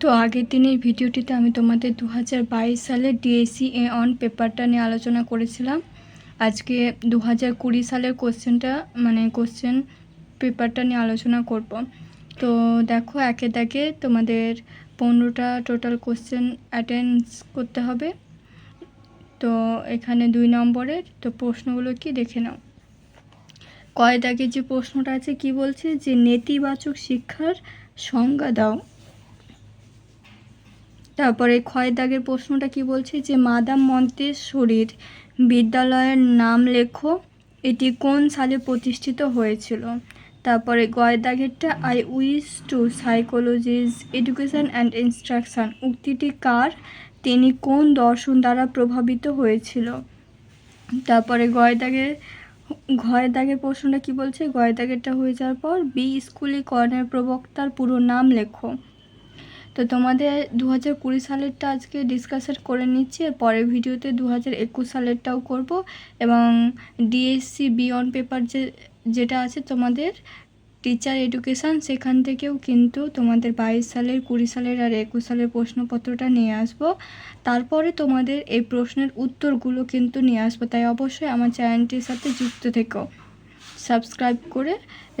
তো আগের দিনের ভিডিওটিতে আমি তোমাদের দু হাজার বাইশ সালের ডিএসসি এ অন পেপারটা নিয়ে আলোচনা করেছিলাম। আজকে দু হাজার কুড়ি সালের কোশ্চেনটা মানে কোশ্চেন পেপারটা নিয়ে আলোচনা করব। তো দেখো, একে দাগে তোমাদের পনেরোটা টোটাল কোশ্চেন অ্যাটেন্ড করতে হবে। তো এখানে দুই নম্বরের, তো প্রশ্নগুলো কি দেখে নাও। কয় দাগে যে প্রশ্নটা আছে, কি বলছে যে নেতিবাচক শিক্ষার সংজ্ঞা দাও। তারপরে ক্ষয় দাগের প্রশ্নটা কি বলছে যে, মাদাম মন্তেশ্বরীর বিদ্যালয়ের নাম লেখো, এটি কোন সালে প্রতিষ্ঠিত হয়েছিল? তারপরে গয় দাগেরটা I wish to psychologise education and instruction উক্তিটি কার? তিনি কোন দর্শন দ্বারা প্রভাবিত হয়েছিল? তারপরে গয় দাগের ঘয় দাগের প্রশ্নটা কি বলছে? গয় দাগেরটা হয়ে যাওয়ার পর বি স্কুলে কর্ণের প্রবক্তার পুরো নাম লেখো। তো তোমাদের দু হাজার কুড়ি সালেরটা আজকে ডিসকাশন করে নিচ্ছি, আর পরের ভিডিওতে দু হাজার একুশ সালেরটাও করব। এবং ডিএসসি বিয়ন পেপার যে, যেটা আছে তোমাদের টিচার এডুকেশান সেখান থেকেও কিন্তু তোমাদের বাইশ সালের, কুড়ি সালের আর একুশ সালের প্রশ্নপত্রটা নিয়ে আসব। তারপরে তোমাদের এই প্রশ্নের উত্তরগুলো কিন্তু নিয়ে আসব। তাই অবশ্যই আমার চ্যানেলটির সাথে যুক্ত থেকো। সাবস্ক্রাইব করে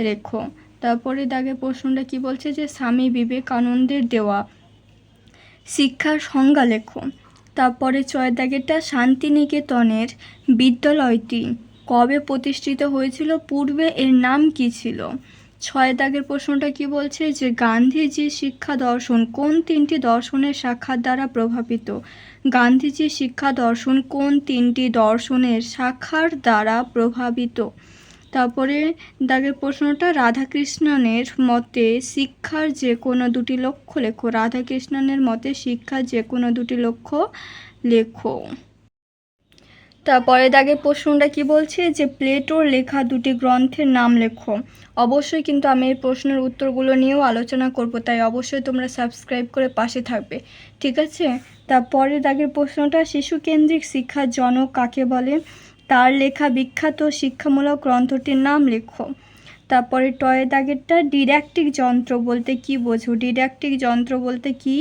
রেখো। তারপরে দাগে প্রশ্নটা কি বলছে যে স্বামী বিবেকানন্দের দেওয়া শিক্ষার সংজ্ঞা লেখো তারপরে ছয় দাগেরটা শান্তিনিকেতনের বিদ্যালয়টি কবে প্রতিষ্ঠিত হয়েছিল, পূর্বে এর নাম কি ছিল? ছয় দাগের প্রশ্নটা কি বলছে যে গান্ধীজি শিক্ষা দর্শন কোন তিনটি দর্শনের শাখার দ্বারা প্রভাবিত? গান্ধীজি শিক্ষা দর্শন কোন তিনটি দর্শনের শাখার দ্বারা প্রভাবিত? তারপরে দাগের প্রশ্নটা রাধাকৃষ্ণনের মতে শিক্ষার যে কোনো দুটি লক্ষ্য লেখো। রাধাকৃষ্ণনের মতে শিক্ষার যে কোনো দুটি লক্ষ্য লেখো। তারপরে দাগের প্রশ্নটা কি বলছে যে, প্লেটোর লেখা দুটি গ্রন্থের নাম লেখো। অবশ্যই কিন্তু আমি এই প্রশ্নের উত্তরগুলো নিয়েও আলোচনা করব, তাই অবশ্যই তোমরা সাবস্ক্রাইব করে পাশে থাকবে। ঠিক আছে? তারপরে দাগের প্রশ্নটা শিশু কেন্দ্রিক শিক্ষার জনক কাকে বলে? তার লেখা বিখ্যাত শিক্ষামূলক গ্রন্থটির নাম লেখো। তারপরে টয় দাগেরটা, ডিডাক্টিক যন্ত্র বলতে কি বোঝো? ডিডাক্টিক যন্ত্র বলতে কি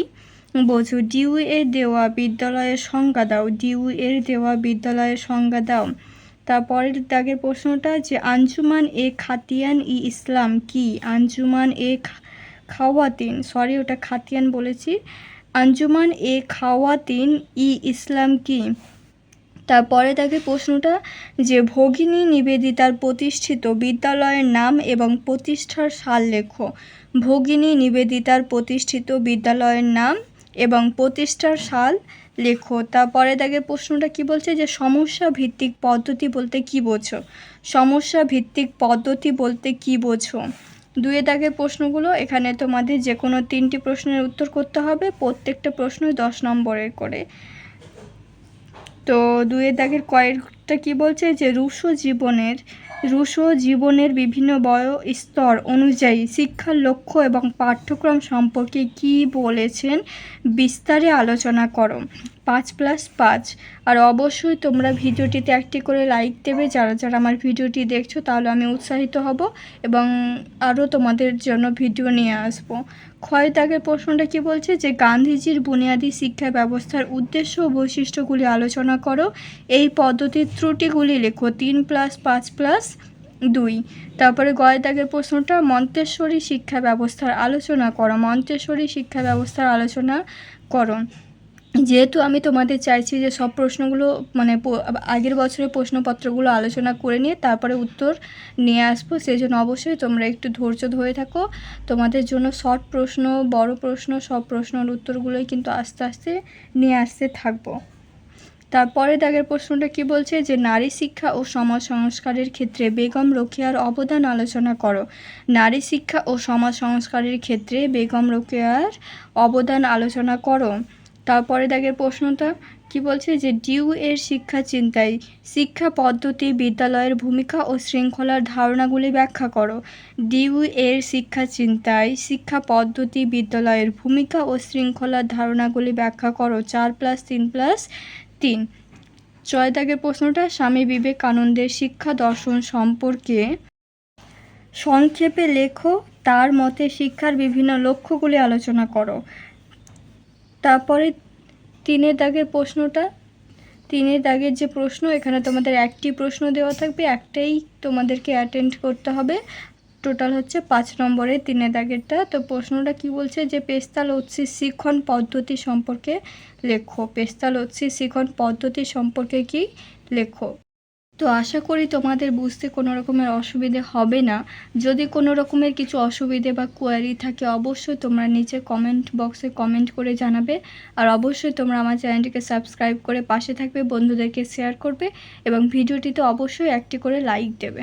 বোঝো? ডিউ এর দেওয়া বিদ্যালয়ের সংজ্ঞা দাও, ডিউ এর দেওয়া বিদ্যালয়ের সংজ্ঞা দাও। তারপরের দাগের প্রশ্নটা যে, আঞ্জুমান এ খাতিয়ান ই ইসলাম কি? আঞ্জুমান এ খাওয়াতিন, সরি ওটা খাতিয়ান বলেছি। আঞ্জুমান এ খাওয়াতিন ই ইসলাম কি? তারপরে তাকে প্রশ্নটা যে ভগিনী নিবেদিতার প্রতিষ্ঠিত বিদ্যালয়ের নাম এবং প্রতিষ্ঠার সাল লেখো ভগিনী নিবেদিতার প্রতিষ্ঠিত বিদ্যালয়ের নাম এবং প্রতিষ্ঠার সাল লেখো তারপরে দাগের প্রশ্নটা কি বলছে যে সমস্যা ভিত্তিক পদ্ধতি বলতে কি বোঝো? সমস্যা ভিত্তিক পদ্ধতি বলতে কি বোঝো? দুয়ে দাগের প্রশ্নগুলো এখানে তোমাদের যে কোনো তিনটি প্রশ্নের উত্তর করতে হবে। প্রত্যেকটা প্রশ্নই দশ নম্বরের করে। তো দুয়ের দাগের কয়েকটা কি বলছে যে রুশ জীবনের রুশ জীবনের বিভিন্ন বয়, স্তর অনুযায়ী শিক্ষার লক্ষ্য এবং পাঠ্যক্রম সম্পর্কে কি বলেছেন বিস্তারে আলোচনা করো। পাঁচ প্লাস পাঁচ। আর অবশ্যই তোমরা ভিডিওটিতে একটি করে লাইক দেবে। যারা যারা আমার ভিডিওটি দেখছ তাহলে আমি উৎসাহিত হব এবং আরও তোমাদের জন্য ভিডিও নিয়ে আসব। ক্ষয় দাগের প্রশ্নটা কি বলছে যে গান্ধীজির বুনিয়াদী শিক্ষা ব্যবস্থার উদ্দেশ্য ও বৈশিষ্ট্যগুলি আলোচনা করো। এই পদ্ধতির ত্রুটিগুলি লেখো, তিন প্লাস, পাঁচ প্লাস, দুই। তারপরে গয় দাগের প্রশ্নটা, মন্তেশ্বরী শিক্ষা ব্যবস্থার আলোচনা করো, মন্তেশ্বরী শিক্ষা ব্যবস্থার আলোচনা করো। যেহেতু আমি তোমাদের চাইছি যে সব প্রশ্নগুলো মানে আগের বছরের প্রশ্নপত্রগুলো আলোচনা করে নিয়ে তারপরে উত্তর নিয়ে আসব সেই জন্য অবশ্যই তোমরা একটু ধৈর্য ধরে থাকো। তোমাদের জন্য শর্ট প্রশ্ন, বড় প্রশ্ন, সব প্রশ্নের উত্তরগুলোই কিন্তু আস্তে আস্তে নিয়ে আসতে থাকব। তারপরে দাগের প্রশ্নটা কি বলছে? যে নারী শিক্ষা ও সমাজ সংস্কারের ক্ষেত্রে বেগম রোকেয়ার অবদান আলোচনা করো। নারী শিক্ষা ও সমাজ সংস্কারের ক্ষেত্রে বেগম রোকেয়ার অবদান আলোচনা করো। তারপরে দাগের প্রশ্নটা কি বলছে? যে ডিউ এর শিক্ষা চিন্তায় শিক্ষা পদ্ধতি বিদ্যালয়ের ভূমিকা ও শৃঙ্খলার ধারণাগুলি ব্যাখ্যা করো। ডিউ এর শিক্ষা চিন্তায় শিক্ষা পদ্ধতি বিদ্যালয়ের ভূমিকা ও শৃঙ্খলার ধারণাগুলি ব্যাখ্যা করো। চার প্লাস তিন প্লাস তিন। ছয় দাগের প্রশ্নটা স্বামী বিবেকানন্দের শিক্ষা দর্শন সম্পর্কে। সংক্ষেপে লেখো, তার মতে শিক্ষার বিভিন্ন লক্ষ্যগুলি আলোচনা করো। তারপরে তিনের দাগের প্রশ্নটা। তিনের দাগের যে প্রশ্ন, এখানে তোমাদের একটি প্রশ্ন দেওয়া থাকবে, একটাই তোমাদেরকে অ্যাটেন্ড করতে হবে। টোটাল হচ্ছে পাঁচ নম্বরের তিনের দাগেরটা। তো প্রশ্নটা কি বলছে যে পেস্তাল উৎসি শিখন পদ্ধতি সম্পর্কে লেখো। পেস্তাল উৎসি শিখন পদ্ধতি সম্পর্কে কি লেখো? তো আশা করি তোমাদের বুঝতে কোনো রকমের অসুবিধে হবে না। যদি কোনো রকমের কিছু অসুবিধে বা কোয়ারি থাকে, অবশ্যই তোমরা নিচে কমেন্ট বক্সে কমেন্ট করে জানাবে। আর অবশ্যই তোমরা আমার চ্যানেলটিকে সাবস্ক্রাইব করে পাশে থাকবে, বন্ধুদেরকে শেয়ার করবে এবং ভিডিওটিতে অবশ্যই একটি করে লাইক দেবে।